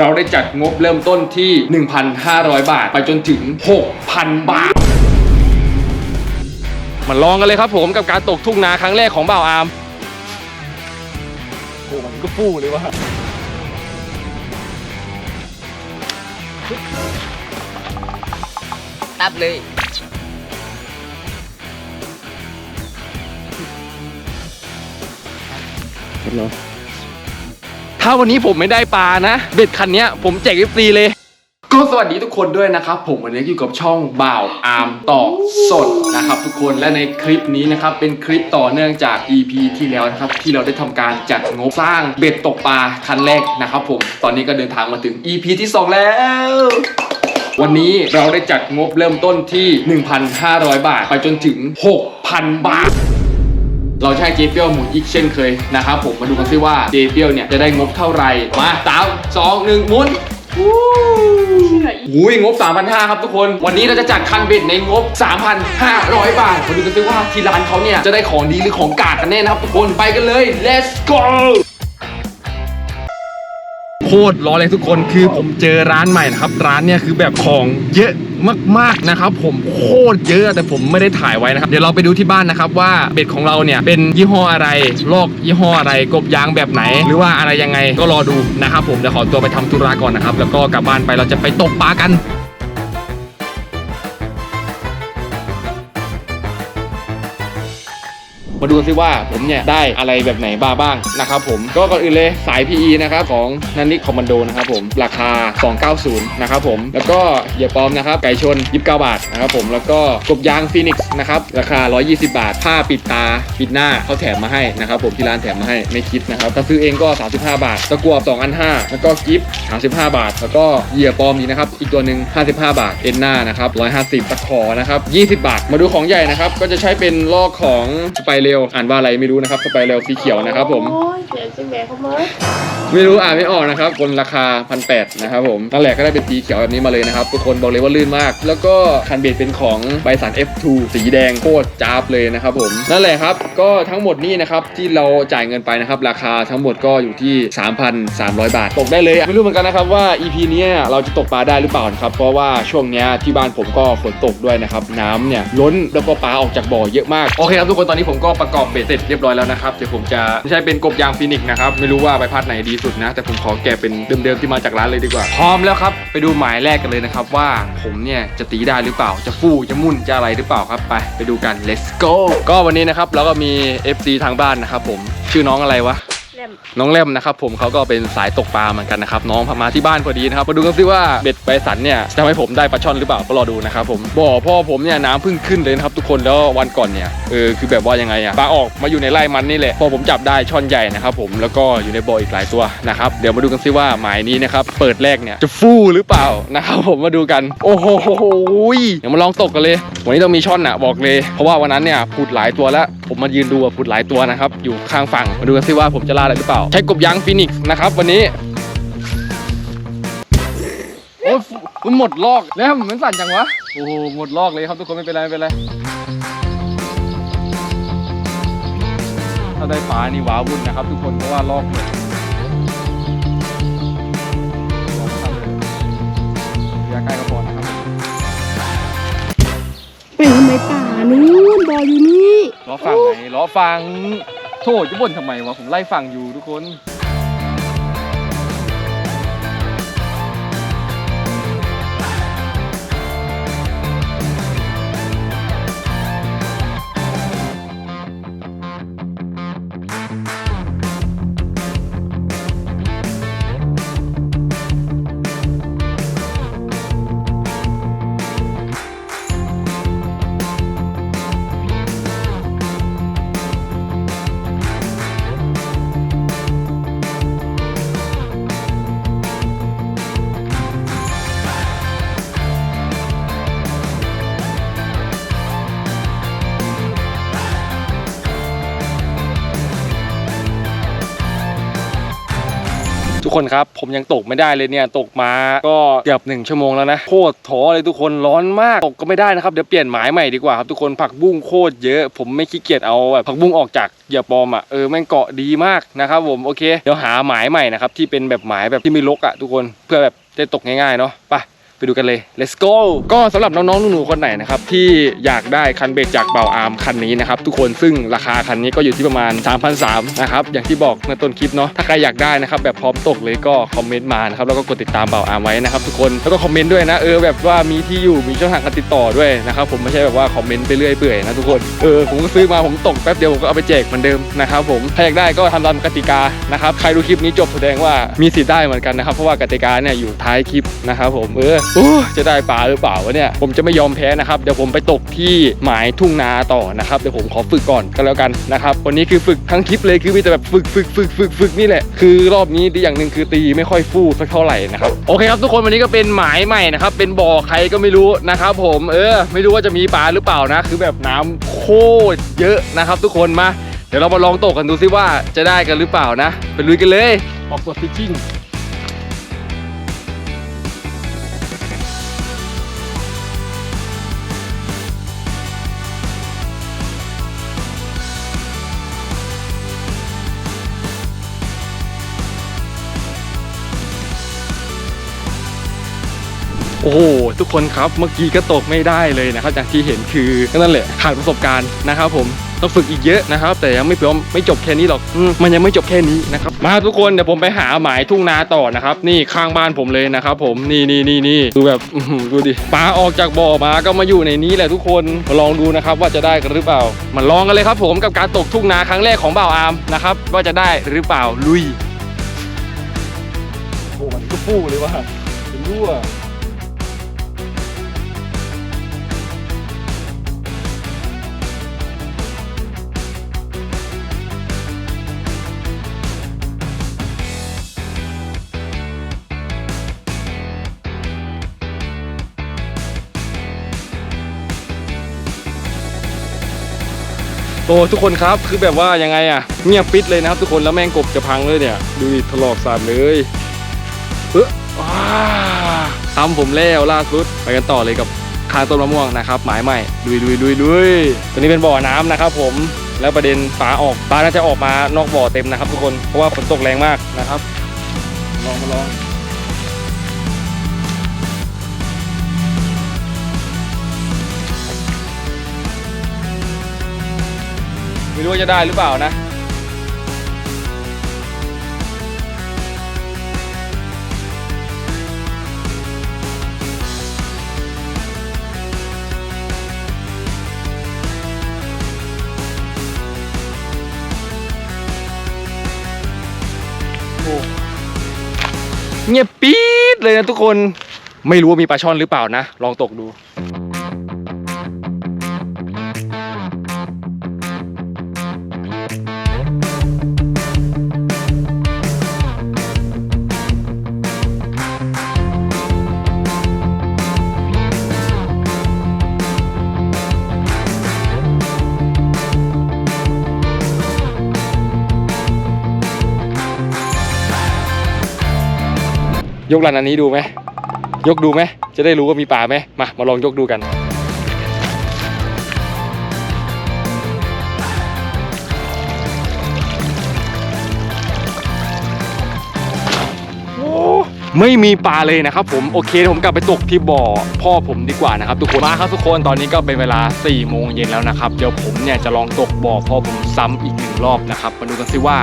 เราได้จัดงบเริ่มต้นที่ 1,500 บาท ไปจนถึง 6,000 บาท มาลองกันเลยครับผมกับการตกทุ่งนาครั้งแรกของบ่าวอาร์มโอ้มันก็ฟู่เลยว่ะตับเลย ถ้าวันนี้ผมไม่ได้ปลานะเบ็ดคันนี้ผมแจกฟรีเลยก็สวัสดีทุกคนด้วยนะครับ ผมวันนี้อยู่กับช่องบ่าวอาร์มตอกสดนะครับ ทุกคนและในคลิปนี้นะครับเป็นคลิปต่อเนื่องจาก EP ที่แล้วนะครับที่เราได้ทำการจัดงบสร้างเบ็ดตกปลาคันแรกนะครับ ผมตอนนี้ก็เดินทางมาถึง EP ที่ 2 แล้ววันนี้เราได้จัดงบเริ่มต้นที่ 1,500 บาท ไปจนถึง 6,000 บาท เราจะใช้เจเปียวหมุนอีกเช่นเคยนะครับผมมาดูกันซิว่าเจเปียวเนี่ยจะได้งบเท่าไหร่มาสามสองหนึ่งหมุนอุ้ยงบ 3,500 ครับทุกคน วันนี้เราจะจัดคันเบ็ดในงบ 3,500 บาท มาดูกันซิว่าที่ร้านเขาเนี่ย จะได้ของดีหรือของกากกันแน่นะครับทุกคน ไปกันเลย let's go โคตรร้อนเลยทุกคนคือผมเจอร้านใหม่นะครับ ร้านเนี่ยคือแบบของเยอะมากๆนะครับ ผมโคตรเยอะแต่ผมไม่ได้ถ่ายไว้นะครับ เดี๋ยวเราไปดูที่บ้านนะครับ ว่าเบ็ดของเราเนี่ยเป็นยี่ห้ออะไรลอกยี่ห้ออะไรกบยางแบบไหน หรือว่าอะไรยังไงก็รอดูนะครับ ผมเดี๋ยวขอตัวไปทำธุระก่อนนะครับ แล้วก็กลับบ้านไปเราจะไปตกปลากัน ดูซิว่าผมเนี่ยได้อะไรแบบไหนบ้าบ้างนะครับผมก็ก่อนอื่นเลยสาย PE นะครับของนันนิคอมมานโดนะครับผมราคา 290 นะครับผมแล้วก็เหยื่อปลอมนะครับไก่ชน 29 บาทนะครับผมแล้วก็กบยางฟีนิกซ์นะครับราคา 120 บาท ผ้าปิดตาปิดหน้าเขาแถมมาให้นะครับผมที่ร้านแถมมาให้ไม่คิดนะครับถ้าซื้อเองก็ 35 บาท ตะกั่ว2อัน5แล้วก็กิฟต์35 บาท แล้วก็เหยื่อปลอมนี้นะครับอีกตัวหนึ่ง55 บาทเอ็นหน้านะครับ150 ตะขอนะครับ 20 บาท มาดูของใหญ่นะครับก็จะใช้เป็นลอกของสไปเรลอ่านว่าอะไรไม่รู้นะครับสไปเรลสีเขียวนะครับผม โอ้ยเสียจังแบกเขาเมื่อไม่รู้อ่านไม่ออกนะครับบนราคาพันแนะครับผมนั่นแหละก็ได้เป็นสีเขียวแบบนี้มาเลยนะครับทุกคนบอกเลยว่าลื่นมาก แล้วก็คันเบดเป็นของไบสัน F2 สีแดงโคตรจ้าบเลยนะครับผมนั่นแหละครับก็ทั้งหมดนี้นะครับที่เราจ่ายเงินไปนะครับราคาทั้งหมดก็อยู่ที่ 3,300 บาท ตกได้เลยไม่รู้เหมือนกันนะครับว่า EP เนี้ยเราจะตกปลาได้หรือเปล่านะครับเพราะว่าช่วงเนี้ยที่บ้านผมก็ฝนตกด้วยนะครับน้ำเนี่ยล้นแล้วก็ปลาออกจากบ่อเยอะมากโอเคครับทุกคนตอนนี้ผมก็ประกอบเบ็ดเสร็จเรียบร้อยแล้วนะครับเดี๋ยวผมจะใช้เป็นกบยางฟินิกนะครับไม่รู้ว่าใบพัดไหนดีสุดนะ แต่ผมขอแกะเป็นเดิมๆที่มาจากร้านเลยดีกว่า พร้อมแล้วครับไปดูหมายแรกกันเลยนะครับว่าผมเนี่ยจะตีได้หรือเปล่าจะฟู่จะมุ่นจะอะไรหรือเปล่าครับไปไปดูกัน let's go ก็วันนี้นะครับเราก็มี FC ทางบ้านนะครับผมชื่อน้องอะไรวะ มน้องเล่มนะครับผมเขาก็เป็นสายตกปลาเหมือนกันนะครับน้องพามาที่บ้านพอดีนะครับมาดูกันซิว่าเบ็ดใบสันเนี่ยจะทำให้ผมได้ปลาช่อนหรือเปล่าก็รอดูนะครับผมบ่อพ่อผมเนี่ยน้ำเพิ่งขึ้นเลยนะครับทุกคนแล้ววันก่อนเนี่ยเออคือแบบว่ายังไงอะปลาออกมาอยู่ในไร่มันนี่แหละพอผมจับได้ช่อนใหญ่นะครับผมแล้วก็อยู่ในบ่ออีกหลายตัวนะครับเดี๋ยวมาดูกันซิว่าหมายนี้นะครับเปิดแรกเนี่ยจะฟู่หรือเปล่านะครับผมมาดูกัน โอ้โหเดี๋ยวมาลองตกกันเลย วันนี้ต้องมีช่อนอะบอกเลย เพราะว่าวันนั้นเนี่ยผุดหลายตัวแล้วผมมายืนดูผุดหลายตัวนะครับ อยู่ข้างฝั่งมาดูกันซิว่าผมจะล่าอะไรหรือเปล่า ใช้กบยางฟินิกส์นะครับ วันนี้ โอ้ยมันหมดลอกแล้วมันสั่นจังวะ โอ้โหหมดลอกเลยครับทุกคนไม่เป็นไรไม่เป็นไรถ้าได้ปลานี่ว้าวุ่นนะครับ ทุกคนเพราะว่าลอกหมดเข้าเลยอย่าใกล้ก็พอนะครับไปทำไมป่านู้ บออยู่นี่ ล้อฟังไหนล้อฟัง โทษจะบ่นทำไมวะ ผมไล่ฟังอยู่ทุกคน คนครับ ผมยังตกไม่ได้เลยเนี่ยตกมาก็เกือบหนึ่งชั่วโมงแล้วนะโคตรท้อเลยทุกคนร้อนมากตกก็ไม่ได้นะครับเดี๋ยวเปลี่ยนหมายใหม่ดีกว่าครับทุกคนผักบุ้งโคตรเยอะ ผมไม่ขี้เกียจเอาแบบผักบุ้งออกจากเหยื่อปลอมอะเออแม่งเกาะดีมากนะครับผมโอเคเดี๋ยวหาหมายใหม่นะครับที่เป็นแบบหมายแบบที่ไม่ลกอะทุกคนเพื่อแบบได้ตกง่ายๆเนาะไปไป ดูกันเลย let's go ก็สำหรับน้องๆหนูๆคนไหนนะครับที่อยากได้คันเบรกจากเบาอาร์มคันนี้นะครับทุกคนซึ่งราคาคันนี้ก็อยู่ที่ประมาณ 3,300นะครับอย่างที่บอกในต้นคลิปเนาะถ้าใครอยากได้นะครับแบบพร้อมตกเลยก็คอมเมนต์มานะครับแล้วก็กดติดตามเบาอาร์มไว้นะครับทุกคนแล้วก็คอมเมนต์ด้วยนะเออแบบว่ามีที่อยู่มีช่องทางการติดต่อด้วยนะครับผมไม่ใช่แบบว่าคอมเมนต์ไปเรื่อยเปื่อยนะทุกคนเออผมก็ซื้อมาผมตกแป๊บเดียวผมก็เอาไปแจกเหมือนเดิมนะครับผมใครอยากได้ก็ทำตามกติกานะครับใครดูคลิปนี้จบแสดงว่ามีสิทธิ์ได้เหมือนกันนะครับเพราะว่ากติกาเนี่ยอยู่ท้ายคลิปนะครับผมเออจะได้ปลาหรือเปล่าวะเนี่ย ผมจะไม่ยอมแพ้นะครับ เดี๋ยวผมไปตกที่หมายทุ่งนาต่อนะครับ เดี๋ยวผมขอฝึกก่อนก็แล้วกันนะครับ วันนี้คือฝึกทั้งคลิปเลยคือมีแต่แบบฝึกฝึกฝึกฝึกฝึกนี่แหละ คือรอบนี้ดีอย่างหนึ่งคือตีไม่ค่อยฟู่สักเท่าไหร่นะครับ โอเคครับทุกคนวันนี้ก็เป็นหมายใหม่นะครับ เป็นบ่อใครก็ไม่รู้นะครับ ผม เออ ไม่รู้ว่าจะมีปลาหรือเปล่านะ คือแบบน้ำโคตรเยอะนะครับ ทุกคนมา เดี๋ยวเรามาลองตกกันดูซิว่าจะได้กันหรือเปล่านะ ไปลุยกันเลย ออกตัวฟิชชิ่ง โอ้โหทุกคนครับเมื่อกี้ก็ตกไม่ได้เลยนะครับอย่างที่เห็นคือก็นั่นแหละขาดประสบการณ์นะครับผมต้องฝึกอีกเยอะนะครับ แต่ยังไม่พร้อมไม่จบแค่นี้หรอกมันยังไม่จบแค่นี้นะครับมาทุกคนเดี๋ยวผมไปหาหมายทุ่งนาต่อนะครับนี่ข้างบ้านผมเลยนะครับ ผมนี่นี่นี่นี่ดูแบบดูดิปลาออกจากบ่อมาก็มาอยู่ในนี้แหละทุกคนมาลองดูนะครับว่าจะได้กันหรือเปล่ามาลองกันเลยครับ ผมกับการตกทุ่งนาครั้งแรกของบ่าวอาร์มนะครับว่าจะได้หรือเปล่าลุยโอ้มันก็ฟู่เลยว่ะเป็นรั่ว โอ้ทุกคนครับคือแบบว่ายังไงอะเงียบปิดเลยนะครับ ทุกคนแล้วแม่งกบจะพังเลยเนี่ย ดูดิถลอกสาดเลยเออว้าทำผมแล้วล่าสุดไปกันต่อเลยกับคางต้นมะม่วงนะครับหมายใหม่ดุยดุยดุยดุยตัวนี้เป็นบ่อน้ำนะครับ ผมแล้วประเด็นปลาออกปลาน่าจะออกมานอกบ่อเต็มนะครับ ทุกคนเพราะว่าฝนตกแรงมากนะครับ ลองมาลอง ไม่รู้ว่าจะได้หรือเปล่านะโอ้เงียบปี๊ดเลยนะทุกคน ไม่รู้ว่ามีปลาช่อนหรือเปล่านะ ลองตกดู ยกรันอันนี้ดูไหมยกดูไหมจะได้รู้ว่ามีปลาไหมมามาลองยกดูกันโอ้ไม่มีปลาเลยนะครับผมโอเคเดี๋ยวผมกลับไปตกที่บ่อพ่อผมดีกว่านะครับทุกคนมาครับทุกคนตอนนี้ก็เป็นเวลา4โมงเย็นแล้วนะครับเดี๋ยวผมเนี่ยจะลองตกบ่อพ่อผมซ้ำอีกหนึ่งรอบนะครับมาดูกันสิว่า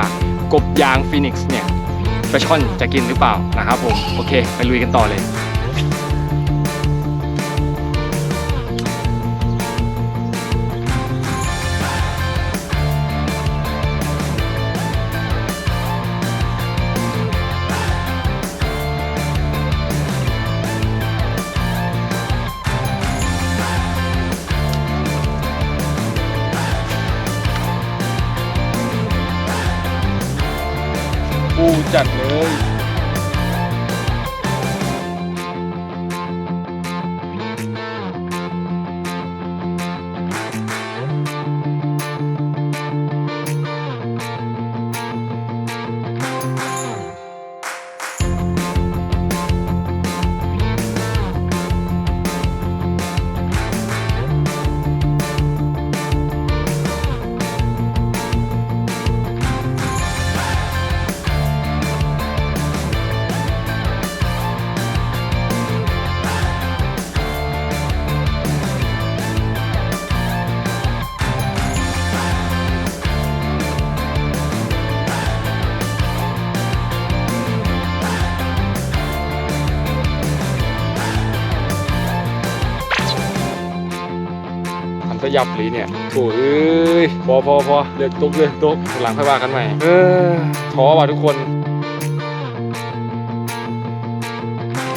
กบยางฟีนิกซ์เนี่ย ปลาช่อนจะกินหรือเปล่านะครับผมโอเค ไปลุยกันต่อเลย จัดเลย ยับเลยเนี่ยโอ้เอ้ยพอพอพอเลิกตกเลิกตกหลังค่อยว่ากันใหม่เออท้อว่ะทุกคน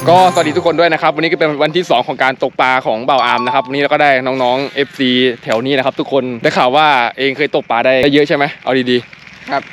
ก็สวัสดีทุกคนด้วยนะครับ วันนี้ก็เป็นวันที่ 2 ของการตกปลาของเบ่าวอาร์มนะครับวันนี้เราก็ได้น้องๆ FC แถวนี้นะครับ ทุกคนได้ข่าวว่าเองเคยตกปลาได้เยอะใช่ไหมเอาดีครับ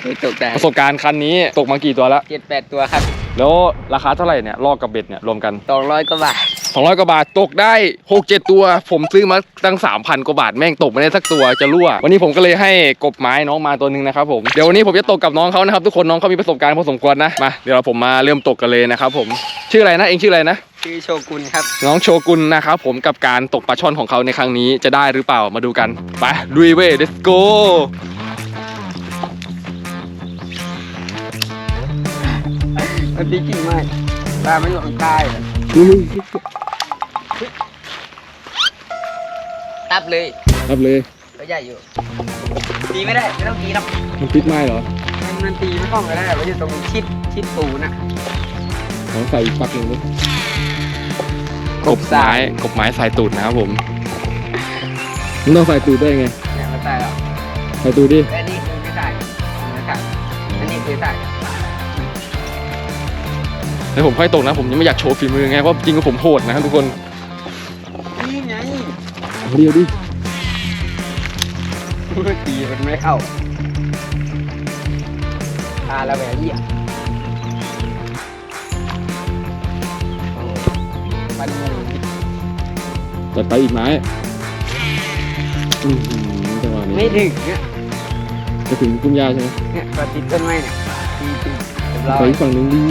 เคยตกแต่ๆประสบการณ์ครั้งนี้ตกมากี่ตัวแล้วเจ็ดแปดตัวครับ แล้วราคาเท่าไหร่เนี่ยลอกกับเบ็ดเนี่ยรวมกันสองร้อยกว่าบาท 200 กว่าบาทตกได้ 6 7 ตัว ผมซื้อมาตั้ง 3,000 กว่าบาทแม่งตกไม่ได้สักตัวจะรั่ว วันนี้ผมก็เลยให้กบไม้น้องมาตัวหนึ่งนะครับผม เดี๋ยววันนี้ผมจะตกกับน้องเขานะครับทุกคนน้องเขามีประสบการณ์พอสมควรนะ มาเดี๋ยวเราผมมาเริ่มตกกันเลยนะครับผม ชื่ออะไรนะเองชื่ออะไรนะชื่อโชกุนครับน้องโชกุนนะครับผมกับการตกปลาช่อนของเขาในครั้งนี้จะได้หรือเปล่ามาดูกันไปลุยเว้ย let's go มันดีจริงมากปลาไม่อยู่ข้างใต้เลย ตับเลยรับเลยตัวใหญ่อยู่ตีไม่ได้ไม่ต้องตีหรอกมันติดไม้เหรอมันมันตีไม่คล่องก็ได้มันอยู่ตรงชิดชิดปูน่ะขอใส่อีกปักหนึ่งเลยกบไม้กบไม้ใส่ตูดนะครับผมมันต้องใส่ตูดได้ไงเนี่ยมันตายแล้วใส่ตูดดิและนี่คือไม่ตายไม่ตายอันนี้คือตายแล้วผมค่อยตกนะ ผมยังไม่อยากโชว์ฝีมือไงเพราะจริงๆก็ผมโหดนะครับทุกคนนี่ไง เอาเดียวดิตีมันไม่เข้าตาละแหวนเหี้ยมันงูจัดไปอีกไม้อื้อหือจังหวะนี้ไม่ถึงเนี่ยจะถึงกุ้งยาใช่ไหมเนี่ยพอติดต้นไม้เนี่ยตีตีเรียบร้อไปยอีกฝั่งหนึ่งดี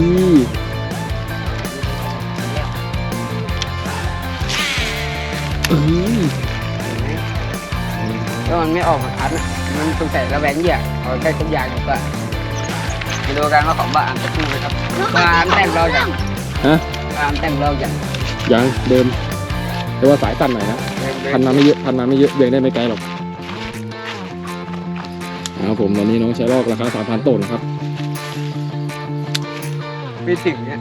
ถ้ามันไม่ออกมาคัดน่ะมันสงสัยระแวงเหยียบเอาใกล้ทุกอย่างดีกว่าไปดูกันว่าของบ้านจะพูดไหมครับบ้านแต่งเราอย่างฮะบ้านแต่งเราอย่างยังเดิมแต่ว่าสายตันหน่อยนะพันมาไม่เยอะพันมาไม่เยอะเบี่ยงได้ไม่ไกลหรอกครับผมตอนนี้น้องใช้ลอกราคาสามพันต้นนะครับไม่ถึงเนี่ย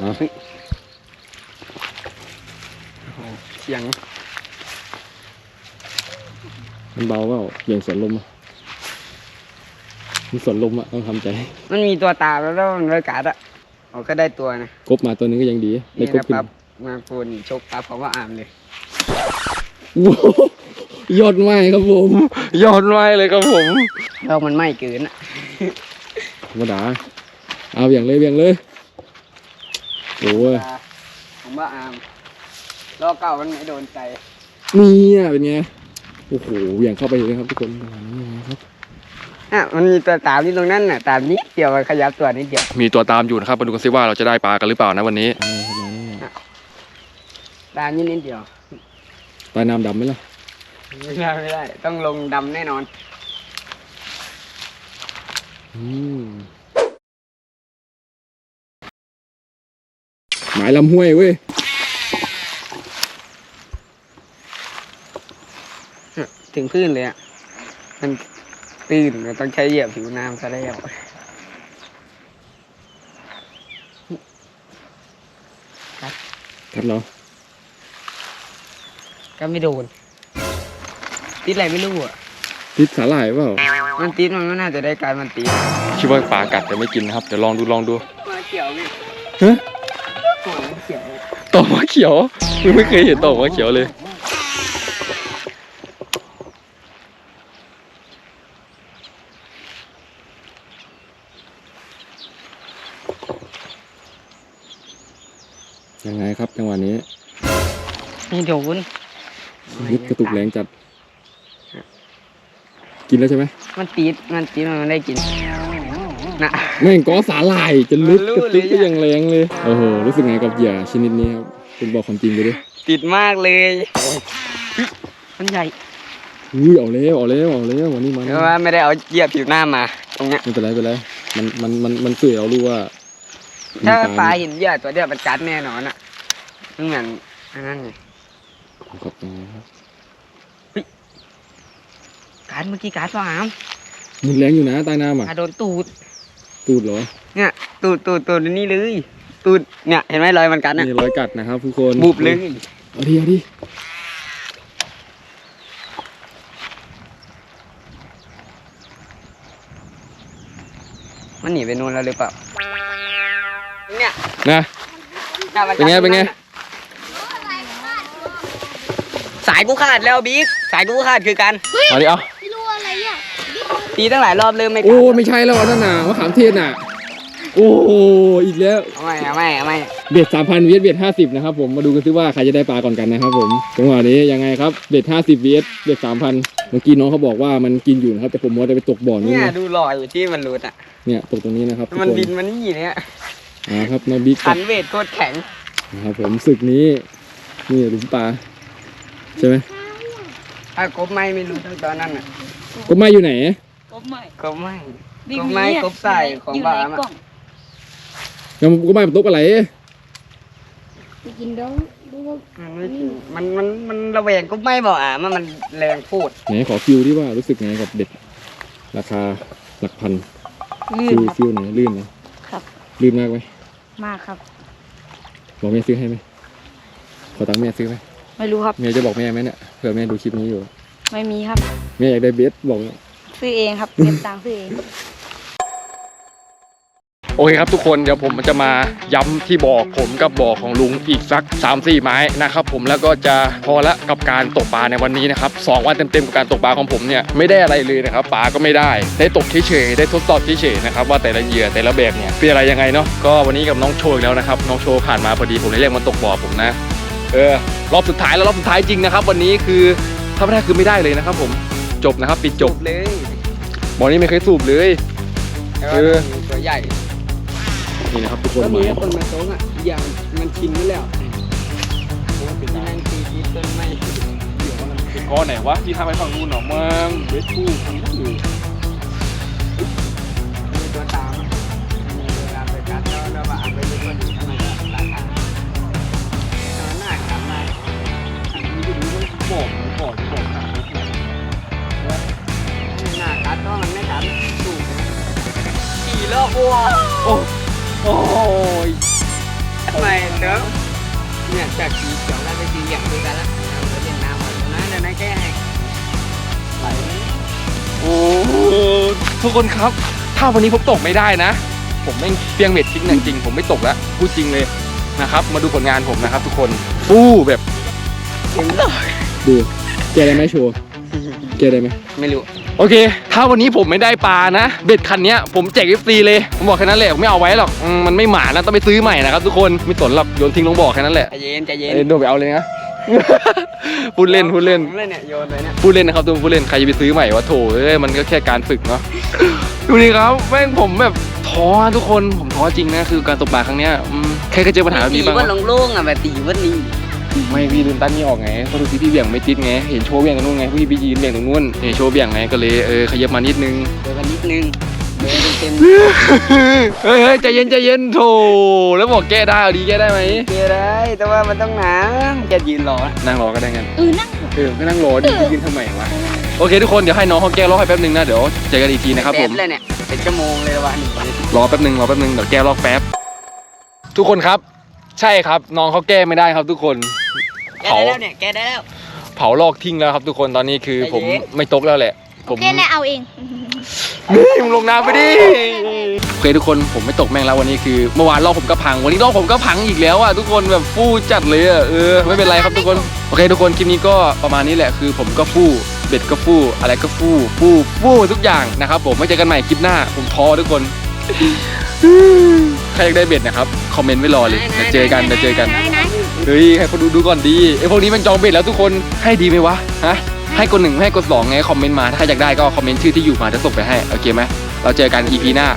อะเสียง มันเบาเปล่าเบี่ยงสวนลมอะมันสวนลมอะต้องทำใจ มันมีตัวตามแล้วแล้วมันเลยกัดอะเราก็ได้ตัวนะกบมาตัวนึงก็ยังดีได้นี่กบนะขึ้นปั๊บมาปูนชกปั๊บเขาว่าอามเลยโอ้โหยอดไม้ครับผมยอดไม้เลยครับผมเรามันไม่เกินอะธรรมดาเอาเบี่ยงเลยเบี่ยงเลยโอ้ยผมว่าอามล้อเก่ามันไม่โดนใจนี่อะเป็นไง โอ้โหเบี่ยงเข้าไปเลยครับทุกคนนี่นะครับ อะมันมีตัวตามที่ตรงนั้นน่ะ ตามนิดเดียวมันขยับตัวนิดเดียวมีตัวตามอยู่นะครับมาดูกันซิว่าเราจะได้ปลากันหรือเปล่านะวันนี้ตามนิดนิดเดียวปลาน้ำดำไหมล่ะไม่ได้ไม่ได้ ต้องลงดำแน่นอนอืมหมายลำห้วยเว้ย ถึงพื้นเลยอะ มันตื่นมันต้องใช้เหยียบผิวน้ำซะแล้วทัดเหรอก็ไม่โดน ติดอะไรไม่รู้อะ ติดสาหร่ายเปล่า มันติดมันไม่น่าจะได้การมันติดคิดว่าปลากัดแต่ไม่กินนะครับ เดี๋ยวลองดูลองดูมาเขียวนี่ฮะหัวมันเขียวต่อมะเขียวมึงไม่เคยเห็นต่อมะเขียวเลย ยังไงครับจังหวะนี้ นี่ โดนยึดกระตุกแรงจัด กินแล้วใช่ไหมมันติดมันติดมันไม่ได้กินนะแม่งก็สาหร่ายจะลึกรู้กระตุกเลยก็อะยังแรงเลยโอ้โหรู้สึกไงกับเหยื่อชนิดนี้ครับเป็นบอกความจริงไปดิติดมากเลย มันใหญ่อุ้ยเอาแล้วเอาแล้วเอาแล้ววันนี้มันเพราะว่าไม่ได้เอาเหยียบผิวหน้ามาตรงเนี้ยไม่เป็นไรไม่เป็นไรมันมันมันมันสื่อเรารู้ว่าถ้ามีปลาเห็นเหยื่อตัวเดียวมันกัดแน่นอนอะมันเหมือนอันนั้นไง ครับยังไงครับกัดเมื่อกี้กัดว่าอาม หมุนแรงอยู่นะใต้น้ำอะกัดโดนตูด ตูดเหรอเนี่ย ตูดตูดตูดนี่เลย ตูด เนี่ย เห็นไหมรอยมันกัดน่ะนี่รอยกัดนะครับทุกคนบุบเลยเอาดิเอาดิมันหนีไปนู่นแล้วหรือเปล่า เนี่ยนะ หามัเป็นไงเป็นไง สายกูขาดแล้วบิ๊กสายกูขาดคือกันเอาดิเอาไม่รู้อะไรอะตีตั้งหลายรอบเลยไม่กัโอ้ดไม่ใช่แล้วอันนั่นน่ะมะขามเทศน่ะ โอ้โหอีกแล้วเอาไม่เอาไม่เอาไม่เบ็ดสามพันเวสเบ็ดห้าสิบนะครับผมมาดูกันซิว่าใครจะได้ปลาก่อนกันนะครับผมจังหวะนี้ยังไงครับเบ็ดห้าสิบเวสเบ็ดสามพันเมื่อกี้น้องเขาบอกว่ามันกินอยู่นะครับแต่ผมมัวแต่ไปตกบ่อนู้นเนี่ยนะดูรอยอยู่ที่มันรุดอะ เนี่ยตกตรงนี้นะครับทุกมันคนบินมานี่เนี่ยอ่าครับน้องบิ๊กขักับนเวทโคตรแข็งนะครับผมศึกนี้นี่ดูปลา ใช่ไหมถ้ากบไม่ไม่รู้ตั้งตอนนั้นอะก็ไม่อยู่ไหนกบใหม่กบไม่กบไม่กบใส่ของบ้านมกล่องยังก็ไม่เป็นตกอะไรไปกินดองดูว่ามันมันมันมันระแวงกบไม่บอกอะมันมันแรงพูดไหนขอฟิลที่ว่ารู้สึกไงกับเบ็ด ราคาหลักพันฟินลครับฟิลไหนลื่นไหมครับลื่นมากไหมมากครับบอกแม่ซื้อให้ไหมขอตังค์แม่ซื้อไหม ไม่รู้ครับแม่จะบอกแม่ไหมเนี่ยเผื่อแม่ดูคลิปนี้อยู่ไม่มีครับ แม่อยากได้เบสบอกซื้อเองครับเก็บตังค์ซื้อเอง โอเคครับทุกคนเดี๋ยวผมจะมาย้ำที่บอกผมกับบอกของลุงอีกสัก 3-4 ไม้นะครับผมแล้วก็จะพอละกับการตกปลาในวันนี้นะครับสองวันเต็มๆกับการตกปลาของผมเนี่ยไม่ได้อะไรเลยนะครับปลาก็ไม่ได้ได้ตกเฉยๆได้ทดสอบเฉยๆนะครับว่าแต่ละเหยื่อแต่ละแบบเนี่ยเป็นอะไรยังไงเนาะก็วันนี้กับน้องโชว์อีกแล้วนะครับน้องโชว์ผ่านมาพอดีผมเลยเรียกมันตกบ่อผมนะ เออรอบสุดท้ายแล้วรอบสุดท้ายจริงนะครับ วันนี้คือถ้าไม่ได้คือไม่ได้เลยนะครับ ผมจบนะครับ ปิดจบเลยบ่อนี้ไม่เคยสูบเลยแต่เอว่าอมันตัวใหญ่นี่นะครับทุกคนก็หมีมายคนมาโต๊ะอะอย่างมันชินไว้แล้วเป็นนั่งตีกีต้นไม้ ก้อนไหนวะที่ทำไปฝั่งนู้นหนอมึงเวทคู่ทั้งนั้ บอกบอกบอกนะหน้ากัดก็มันไม่กัดถูกขี่รอบวัวโอ้โอ้ยทำไมเนาะเนี่ยจากสีเขียวแล้ไปสีเหลืองดูกันละเอาไปเล่นน้ำหมดนะเดี๋ยวนะแก้ให้ไหลโอ้ทุกคนครับ ถ้าวันนี้ผมตกไม่ได้นะ ผมไม่งเปียงเม็ดทิ้งจริงผมไม่ตกแล้วพูดจริงเลยนะครับ มาดูผลงานผมนะครับ ทุกคนฟู่แบบ ถึงเลย ดูแกได้ไหมโชว์แกได้ไหมไม่รู้ โอเค ถ้าวันนี้ผมไม่ได้ปลานะเบ็ดคันเนี้ยผมแจก FC เลย ผมบอกแค่นั้นแหละผมไม่เอาไว้หรอกอืมมันไม่หมานะต้องไปซื้อใหม่นะครับทุกคนไม่สนหรอกโยนทิ้งลงบ่อแค่นั้นแหละใจเย็นใจเย็นเอ้ยโดนไปเอาเลยนะ พูดเล่นพูดเล่น ผมเลยเนี่ยโยนเลยเนี่ย พูดเล่นนะครับทุกคนพูดเล่นใครจะไปซื้อใหม่วะโถเอ้ยมันก็แค่การฝึกเนาะ ดูดิครับแม่งผมแบบท้ออะทุกคนผมท้อจริงนะคือการตกปลาครั้งเนี้ยอืมใครเคยเจอปัญหาแบบตีนี้บ้างว่าโล่งๆอะแบบตีว่านี่ ไม่พี่ลืมตั้นนี่ออกไงเพราะดูสิพี่เบี่ยงไม่ติดไง เห็นโชว์เบี่ยงตรงนู้นไงพี่ไปยืนเบี่ยงตรงนู้นเห็นโชว์เบี่ยงไงก็เลยเออขยับมานิดนึงเดี๋ยวกันนิดนึงเดินเต็มเฮ้ยเฮ้ยใจเย็นใจเย็นโถแล้วบอกแก้ได้เอาดีแก้ได้ไหมๆเกได้แต่ว่ามันต้องน้ำแกยืนรอนั่งรอก็ได้งั้นเออนั่งเออก็นั่งรอดิยืนทำไมวะโอเคทุกคนเดี๋ยวให้น้องเขาแก้รอบให้แป๊บนึงนะเดี๋ยวเจอกันอีกทีนะครับผมแป๊เลยเนี่ยเป็นชั่วโมงเลยว่ะนี่รอแป๊บนึงรอแป๊บนึงเดี๋ยวแก้ลอกแป๊บทุกคนครับ ใช่ครับ น้องเขาแก้ไม่ได้ครับทุกคน แกได้แล้วเนี่ยแกได้แล้ว เผาลอกทิ้งแล้วครับทุกคนตอนนี้คือใจเย็นผมไม่ตกแล้วแหละ ผโอมเคแน่เอาเอง นี่มึงลงน้ำไปดิโอเคทุกคนผมไม่ตกแม่งแล้ววันนี้คือเมื่อวานลอกผมก็พังวันนี้ลอกผมก็พังอีกแล้วอะทุกคนแบบฟู่จัดเลยอะเออไม่เป็นไรครับทุกคนโอเค ทุกคนคลิปนี้ก็ประมาณนี้แหละคือ ผมก็ฟู่เบ็ดก็ฟู่อะไรก็ฟู่ฟู่ฟู่ทุกอย่างนะครับผมไม่เจอกันใหม่คลิปหน้าผมท้อทุกคน ใครอยากได้เบ็ดนะครับ คอมเมนต์ไว้รอเลยเดี๋ยวเจอกันเดี๋ยวเจอกันไหนไหนเฮ้ยให้เขาดูดูก่อนดีไอ้พวกนี้มันจองเบ็ดแล้วทุกคนให้ดีไหมวะฮะให้กดหนึ่งให้กดสองไงคอมเมนต์มาถ้าใครอยากได้ก็คอมเมนต์ชื่อที่อยู่มาจะส่งไปให้โอเคไหมเราเจอกัน EP หน้า